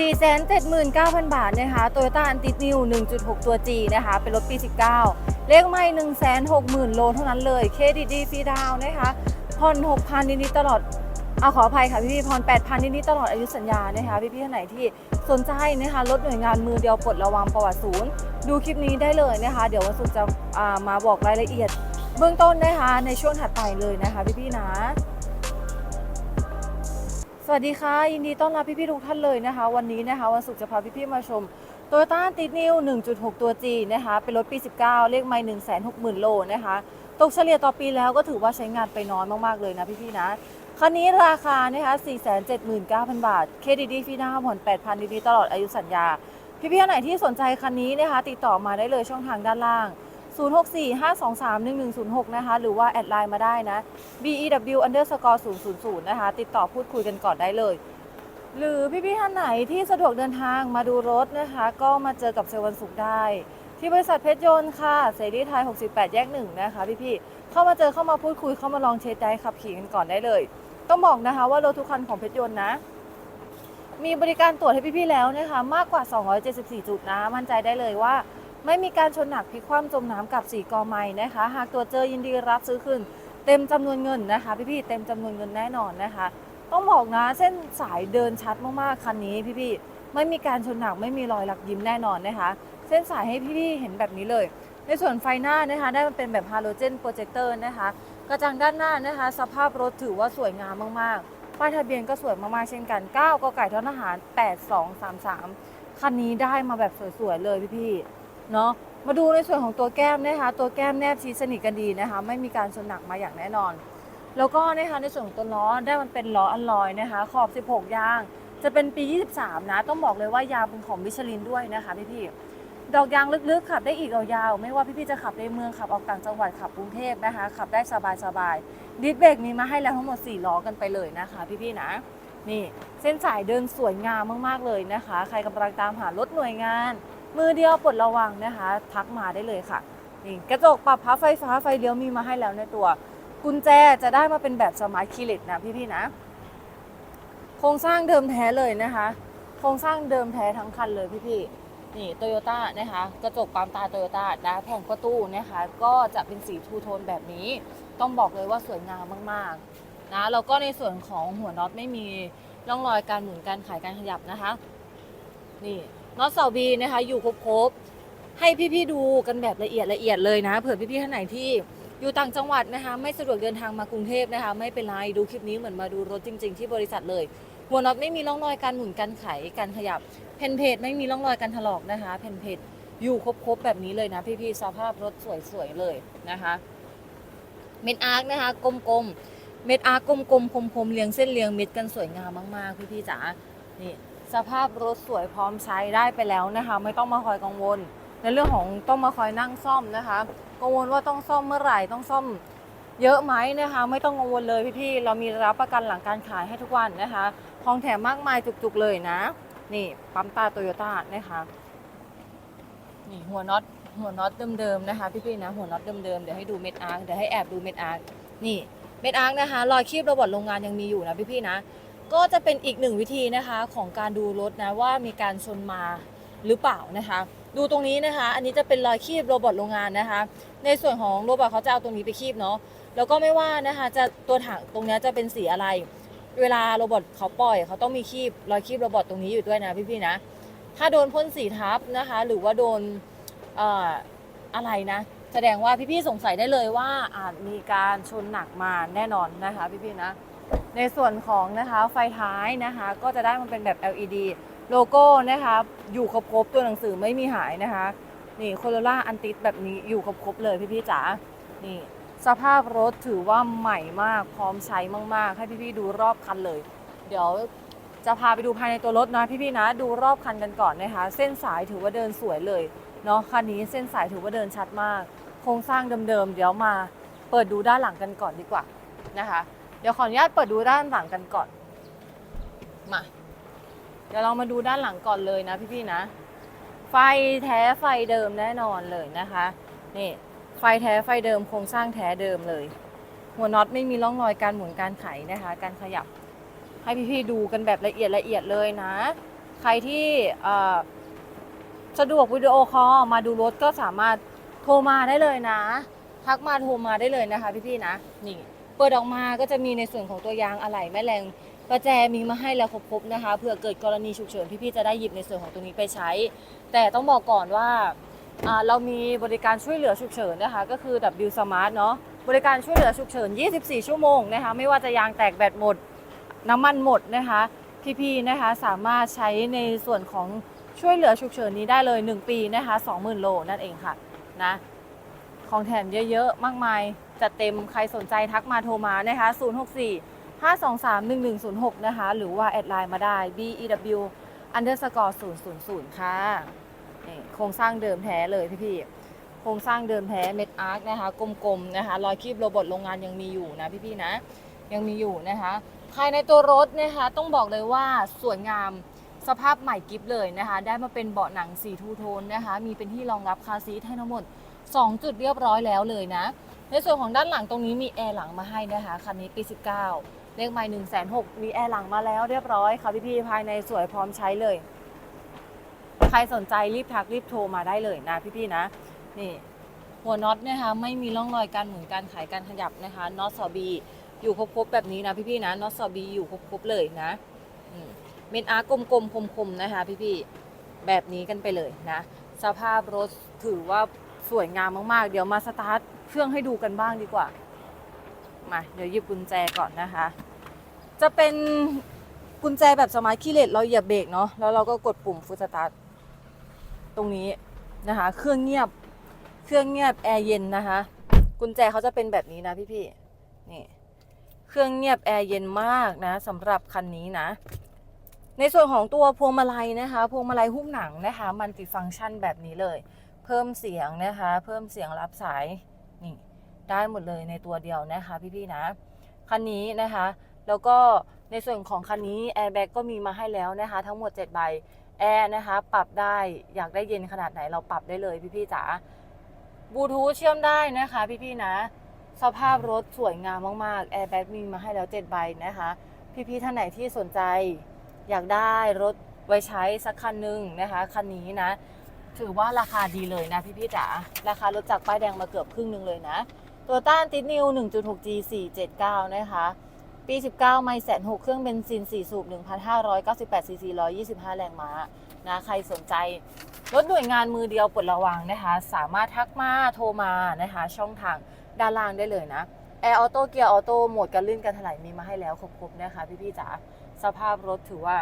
479,000 บาทนะคะโตโยต้าอันติดนิว 1.6 ตัว G นะคะ เป็นรถปี 19 เลขไม่ 160,000 โลเท่านั้นเลยเครดิตดีฟรีดาวน์นะคะผ่อน6,000 นิดๆตลอดเอาขออภัยค่ะพี่พี่ๆผ่อน8,000 นิดๆตลอดอายุสัญญานะคะพี่พี่ๆท่านไหนที่สนใจนะคะรถหน่วยงานมือเดียวปลดระวังประวัติศูนย์ ดูคลิปนี้ได้เลยนะคะ เดี๋ยววันศุกร์จะามาบอกรายละเอียด เบื้องต้นนะคะในช่วงถัดไปเลยนะคะพี่พี่ๆนะ วัสดีค่ะ ยินดีต้อนรับพี่ๆทุกท่านเลยนะคะ วันนี้นะคะวันศุกร์จะพาพี่ๆมาชม t o y ต้าติดนิว 1.6 ตัว G นะคะ เป็นรถปี 19 เลขไม่ 160,000 โลนะคะ ตกเฉลี่ยต่อปีแล้วก็ถือว่าใช้งานไปน้อยมากๆเลยนะพี่ๆนะ คันนี้ราคานะคะ479,000 บาท เครดิตดีฟรีหน้าผ่อน 8,000ดีๆตลอดอายุสัญญา พี่ๆท่านไหนที่สนใจคันนี้นะคะ ติดต่อมาได้เลยช่องทางด้านล่าง 0645231106 นะคะ หรือว่าแอดไลน์มาได้นะ bew underscore 000 นะคะ ติดต่อพูดคุยกันก่อนได้เลย หรือพี่ๆท่านไหนที่สะดวกเดินทางมาดูรถนะคะ ก็มาเจอกับเซลวันศุกร์ได้ ที่บริษัทเพชรยนต์ค่ะ เสรีไทย 68 แยกหนึ่งนะคะ พี่ๆเข้ามาเจอเข้ามาพูดคุยเข้ามาลองเทสได้ขับขี่กันก่อนได้เลย ต้องบอกนะคะว่ารถทุกคันของเพชรยนต์นะ มีบริการตรวจให้พี่ๆแล้วนะคะ มากกว่า 274 จุดนะ มั่นใจได้เลยว่า ไม่มีการชนหนักพลิกคว่ำจมน้ำกับสีกอไม้นะคะ หากตรวเจอยินดีรับซื้อคืนเต็มจำนวนเงินนะคะ พี่ๆเต็มจำนวนเงินแน่นอนนะคะ ต้องบอกนะเส้นสายเดินชัดมากๆคันนี้พี่ๆไม่มีการชนหนักไม่มีรอยหลักยิ้มแน่นอนนะคะ เส้นสายให้พี่ๆเห็นแบบนี้เลย ในส่วนไฟหน้านะคะ ได้มันเป็นแบบฮาโลเจนโปรเจคเตอร์นะคะ กระจังด้านหน้านะคะ สภาพรถถือว่าสวยงามมากๆป้ายทะเบียนก็สวยมากๆเช่นกัน9กไก่ทอทหาร 8233คันนี้ได้มาแบบสวยๆเลยพี่ๆ เนาะมาดูในส่วนของตัวแก้มนะคะ ตัวแก้มแนบชิดสนิทกันดีนะคะ ไม่มีการชนหนักมาอย่างแน่นอน แล้วก็นะคะในส่วนของตัวล้อได้มันเป็นล้ออัลลอยนะคะ ขอบ 16 ยาง จะเป็นปี 23 นะ ต้องบอกเลยว่ายางเป็นของมิชลินด้วยนะคะพี่ๆดอกยางลึกๆขับได้อีกยาวๆไม่ว่าพี่ๆจะขับในเมืองขับออกต่างจังหวัดขับกรุงเทพนะคะขับได้สบายๆดิสเบรกมีมาให้แล้วทั้งหมด 4 ล้อกันไปเลยนะคะ พี่ๆนะนี่เส้นสายเดินสวยงามมากๆเลยนะคะ ใครกำลังตามหารถหน่วยงาน มือเดียวปลดระวังนะคะ ทักมาได้เลยค่ะนี่กระจกปรับพับไฟฟ้าไฟเลี้ยวมีมาให้แล้วในตัว กุญแจจะได้มาเป็นแบบสมาร์ทคีเลสนะพี่ๆนะ โครงสร้างเดิมแท้เลยนะคะ โครงสร้างเดิมแท้ทั้งคันเลยพี่ๆนี่โตโยต้านะคะ กระจกปั๊มตาโตโยต้านะแผงประตูนะคะ ก็จะเป็นสีทูโทนแบบนี้ ต้องบอกเลยว่าสวยงามมากๆนะแล้วก็ในส่วนของหัวน็อตไม่มีร่องรอยการหมุนการขายการขยับนะคะ นี่ น็อตเสาบีนะคะ อยู่ครบๆให้พี่ๆดูกันแบบละเอียดละเอียดเลยนะเผื่อพี่ๆท่านไหนที่อยู่ต่างจังหวัดนะคะ ไม่สะดวกเดินทางมากรุงเทพนะคะ ไม่เป็นไรดูคลิปนี้เหมือนมาดูรถจริง ๆ ที่บริษัทเลย หัวน็อตไม่มีร่องรอยการหมุนการไขการขยับเพนเพจไม่มีร่องรอยการถลอกนะคะ เพนเพจอยู่ครบๆแบบนี้เลยนะ พี่ๆสภาพรถสวยๆเลยนะคะเม็ดอาร์คนะคะกลมๆเม็ดอาร์คกลมๆคมๆเรียงเส้นเรียงเม็ดกันสวยงามมากๆ พี่ๆจ๋านี่ สภาพรถสวยพร้อมใช้ได้ไปแล้วนะคะ ไม่ต้องมาคอยกังวล ในเรื่องของต้องมาคอยนั่งซ่อมนะคะ กังวลว่าต้องซ่อมเมื่อไหร่ต้องซ่อมเยอะไหมนะคะ ไม่ต้องกังวลเลยพี่ๆเรามีรับประกันหลังการขายให้ทุกวันนะคะของแถมมากมายจุกๆเลยนะ นี่ปั๊มตาโตโยต้านะคะนี่หัวน็อตหัวน็อตเดิมๆนะคะพี่ๆนะหัวน็อตเดิมๆเดี๋ยวให้ดูเม็ดอาร์คเดี๋ยวให้แอบดูเม็ดอาร์คนี่เม็ดอาร์คนะคะรอยคีบระบบโรงงานยังมีอยู่นะพี่ๆนะ ก็จะเป็นอีกหนึ่งวิธีนะคะของการดูรถนะว่ามีการชนมาหรือเปล่านะคะ ดูตรงนี้นะคะ อันนี้จะเป็นรอยคีบโรบอทโรงงานนะคะ ในส่วนของโรบอทเขาจะเอาตรงนี้ไปคีบเนาะแล้วก็ไม่ว่านะคะจะตัวถังตรงนี้จะเป็นสีอะไร เวลาโรบอทเขาปล่อยเขาต้องมีคีบรอยคีบโรบอทตรงนี้อยู่ด้วยนะพี่ๆนะ ถ้าโดนพ่นสีทับนะคะ หรือว่าโดนเอ่ออะไรนะ แสดงว่าพี่ๆสงสัยได้เลยว่าอาจมีการชนหนักมาแน่นอนนะคะพี่ๆนะ ในส่วนของนะคะไฟท้ายนะคะ ก็จะได้มันเป็นแบบ LED โลโก้นะคะอยู่ครบๆตัวหนังสือไม่มีหายนะคะ นี่โคโรล่าอันติสแบบนี้อยู่ครบๆเลยพี่ๆจ๋านี่สภาพรถถือว่าใหม่มากพร้อมใช้มากๆ ให้พี่ๆดูรอบคันเลย เดี๋ยวจะพาไปดูภายในตัวรถนะพี่ๆนะดูรอบคันกันก่อนนะคะ เส้นสายถือว่าเดินสวยเลยเนาะคันนี้เส้นสายถือว่าเดินชัดมาก โครงสร้างเดิมๆเดี๋ยวมา เปิดดูด้านหลังกันก่อนดีกว่านะคะ เดี๋ยวขออนุญาตเปิดดูด้านหลังกันก่อน มา เดี๋ยวเรามาดูด้านหลังก่อนเลยนะพี่ๆนะ ไฟแท้ไฟเดิมแน่นอนเลยนะคะ นี่ไฟแท้ไฟเดิมโครงสร้างแท้เดิมเลย หัวน็อตไม่มีร่องรอยการหมุนการไขนะคะ การขยับ ให้พี่ๆดูกันแบบละเอียดละเอียดเลยนะสใครที่เอ่อสะดวกวิดีโอคอลมาดูรถก็สามารถโทรมาได้เลยนะ ทักมาโทรมาได้เลยนะคะพี่ๆนะ นี่ เปิดออกมาก็จะมีในส่วนของตัวยางอะไหล่แม่แรงประแจมีมาให้แล้วครบๆนะคะเผื่อเกิดกรณีฉุกเฉินพี่ๆจะได้หยิบในส่วนของตัวนี้ไปใช้ แต่ต้องบอกก่อนว่าอ่าเรามีบริการช่วยเหลือฉุกเฉินนะคะก็คือ W Smart เนาะบริการช่วยเหลือฉุกเฉิน 24 ชั่วโมงนะคะไม่ว่าจะยางแตกแบตหมด น้ำมันหมดนะคะพี่ๆนะคะสามารถใช้ในส่วนของช่วยเหลือฉุกเฉินนี้ได้เลย 1 ปีนะคะ20,000 โลนั่นเองค่ะนะของแถมเยอะๆ มากมาย จัดเต็มใครสนใจทักมาโทรมานะคะ 064 523 1106 นะคะ หรือว่าแอดไลน์มาได้ bew underscore 000 ค่ะนี่โครงสร้างเดิมแท้เลยพี่ๆ โครงสร้างเดิมแท้เม็ดอาร์คนะคะ กลมๆ นะคะ รอยคีบโรบอทโรงงานยังมีอยู่นะพี่ๆ นะ ยังมีอยู่นะคะ ภายในตัวรถนะคะ ต้องบอกเลยว่าสวยงามสภาพใหม่กิฟเลยนะคะ ได้มาเป็นเบาะหนังสีทูโทนนะคะ มีเป็นที่รองรับคาซีทให้ทั้งหมด 2 จุดเรียบร้อยแล้วเลยนะ ในส่วนของด้านหลังตรงนี้มีแอร์หลังมาให้นะคะคันนี้ปี 19 เลขไมล์1 6 0 0 0มีแอร์หลังมาแล้วเรียบร้อยค่ะพี่ๆภายในสวยพร้อมใช้เลย ใครสนใจรีบทักรีบโทรมาได้เลยนะพี่ๆนะ นี่หัวน็อตนะคะไม่มีร่องรอยการหมุนการขายการขยับนะคะน็อตซอบีอยู่ครบๆแบบนี้นะพี่ๆนะน็อตซอบีอยู่ครบๆเลยนะเม็ดอาร์กลมๆคมๆนะคะพี่ๆแบบนี้กันไปเลยนะ สภาพรถถือว่าสวยงามมากๆ เดี๋ยวมาสตาร์ท เครื่องให้ดูกันบ้างดีกว่า มา เดี๋ยวหยิบกุญแจก่อนนะคะ จะเป็นกุญแจแบบสมาร์ทคีย์เลสเราเหยียบเบรกเนาะแล้วเราก็กดปุ่มฟูสตาร์ทตรงนี้นะคะ เครื่องเงียบเครื่องเงียบแอร์เย็นนะคะ กุญแจเขาจะเป็นแบบนี้นะพี่ๆนี่เครื่องเงียบแอร์เย็นมากนะสำหรับคันนี้นะ ในส่วนของตัวพวงมาลัยนะคะ พวงมาลัยหุ้มหนังนะคะ มันติฟังก์ชันแบบนี้เลย เพิ่มเสียงนะคะ เพิ่มเสียงรับสาย ได้หมดเลยในตัวเดียวนะคะพี่ๆนะ คันนี้นะคะ แล้วก็ในส่วนของคันนี้แอร์แบ็กก็มีมาให้แล้วนะคะ ทั้งหมด 7 ใบแอร์นะคะ ปรับได้อยากได้เย็นขนาดไหนเราปรับได้เลยพี่ๆจ๋าบลูทูธเชื่อมได้นะคะ พี่ๆนะ สภาพรถสวยงามมากๆแอร์แบ็กมีมาให้แล้ว 7 ใบนะคะ พี่ๆท่านไหนที่สนใจ อยากได้รถไว้ใช้สักคันหนึ่งนะคะคันนี้นะ ถือว่าราคาดีเลยนะพี่ๆจ๋าราคารถจากป้ายแดงมาเกือบครึ่งหนึ่งเลยนะ ตัวต้านติดนิว 1.6G 479 นะคะ ปี 19 ไม่แสนหกเครื่องเบนซิน 4 สูบ 1,598 ซีซี 125 แรงม้า นะ ใครสนใจ รถหน่วยงานมือเดียวปลดระวังนะคะ สามารถทักมา โทรมานะคะ ช่องทางด้านล่างได้เลยนะ แอร์ออโต้ เกียร์ออโต้ โหมดการลื่นการถลายมีมาให้แล้วครบๆนะคะ พี่ๆจ๋า สภาพรถถือว่า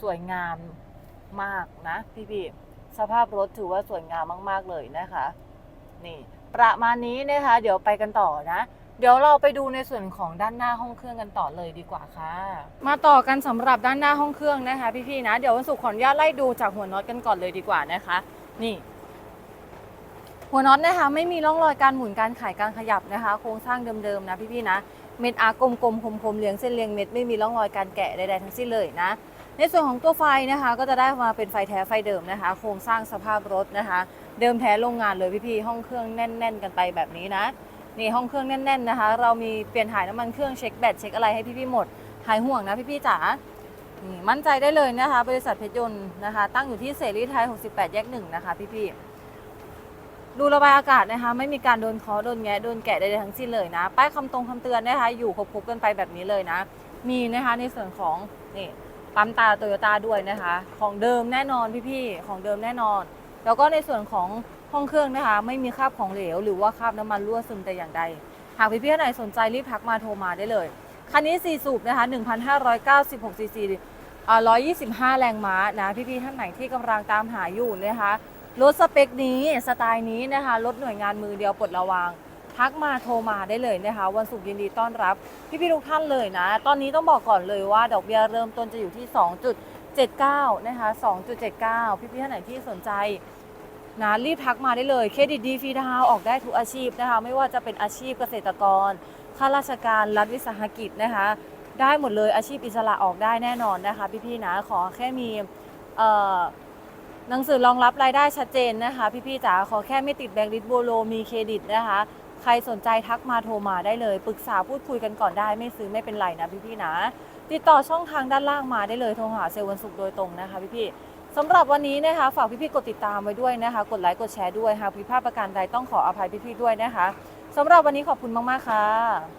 สวยงามมากนะ พี่ๆ สภาพรถถือว่าสวยงามมาก ๆ เลยนะคะ นี่ ประมาณนี้นะคะ เดี๋ยวไปกันต่อนะ เดี๋ยวเราไปดูในส่วนของด้านหน้าห้องเครื่องกันต่อเลยดีกว่าค่ะ มาต่อกันสำหรับด้านหน้าห้องเครื่องนะคะ พี่ๆนะ เดี๋ยววันศุกร์ขออนุญาตไล่ดูจากหัวน็อตกันก่อนเลยดีกว่านะคะ นี่ หัวน็อตนะคะ ไม่มีร่องรอยการหมุนการขายการขยับนะคะ โครงสร้างเดิมๆนะพี่ๆนะเม็ดอาร์กลมๆคมๆเลี้ยงเส้นเลี้ยงเม็ดไม่มีร่องรอยการแกะใดๆทั้งสิ้นเลยนะ ในส่วนของตัวไฟนะคะ ก็จะได้มาเป็นไฟแท้ไฟเดิมนะคะ โครงสร้างสภาพรถนะคะ เดิมแท้โรงงานเลยพี่ๆห้องเครื่องแน่น ๆ กันไปแบบนี้นะนี่ห้องเครื่องแน่น ๆนะคะ เรามีเปลี่ยนถ่ายน้ำมันเครื่องเช็คแบตเช็คอะไรให้พี่ๆหมดหายห่วงนะพี่ๆจ๋านี่มั่นใจได้เลยนะคะ บริษัทเพชรยนต์นะคะ ตั้งอยู่ที่เสรีไทย 68 แยกหนึ่งนะคะพี่ๆดูระบายอากาศนะคะ ไม่มีการโดนเคอโดนแงะโดนแกะใดๆทั้งสิ้นเลยนะป้ายคำตรงคำเตือนนะคะ อยู่ครบๆกันไปแบบนี้เลยนะ มีนะคะในส่วนของนี่ปั๊มตาโตโยต้าด้วยนะคะ ของเดิมแน่นอนพี่ๆของเดิมแน่นอน แล้วก็ในส่วนของห้องเครื่องนะคะ ไม่มีคราบของเหลว หรือว่าคราบน้ำมันรั่วซึมแต่อย่างใด หากพี่ๆท่านไหนสนใจรีบทักมาโทรมาได้เลย คันนี้ 4 สูบนะคะ 1,596ซีซีอ่า125 แรงม้านะ พี่ๆท่านไหนที่กำลังตามหาอยู่นะคะรถสเปคนี้สไตล์นี้นะคะรถหน่วยงานมือเดียวปลดระวาง ทักมาโทรมาได้เลยนะคะ วันศุกร์ยินดีต้อนรับ พี่ๆทุกท่านเลยนะ ตอนนี้ต้องบอกก่อนเลยว่า ดอกเบี้ยเริ่มต้นจะอยู่ที่ 79 นะคะ 2.79 พี่ๆท่านไหนที่สนใจนะรีบทักมาได้เลยเครดิตดีฟรีดาวออกได้ทุกอาชีพนะคะ ไม่ว่าจะเป็นอาชีพเกษตรกรข้าราชการรัฐวิสาหกิจนะคะ ได้หมดเลยอาชีพอิสระออกได้แน่นอนนะคะ พี่ๆนะขอแค่มีหนังสือรองรับรายได้ชัดเจนนะคะ พี่ๆจ๋าขอแค่ไม่ติดแบงก์ลิสโบโลมีเครดิตนะคะ ใครสนใจทักมาโทรมาได้เลย ปรึกษาพูดคุยกันก่อนได้ไม่ซื้อไม่เป็นไรนะพี่ๆนะ ติดต่อช่องทางด้านล่างมาได้เลยโทรหาเซลล์วันศุกร์โดยตรงนะคะพี่ๆสำหรับวันนี้นะคะฝากพี่ๆกดติดตามไว้ด้วยนะคะ กดไลค์กดแชร์ด้วยหากผิดพลาดประการใดต้องขออภัยพี่ๆด้วยนะคะสำหรับวันนี้ขอบคุณมากๆค่ะ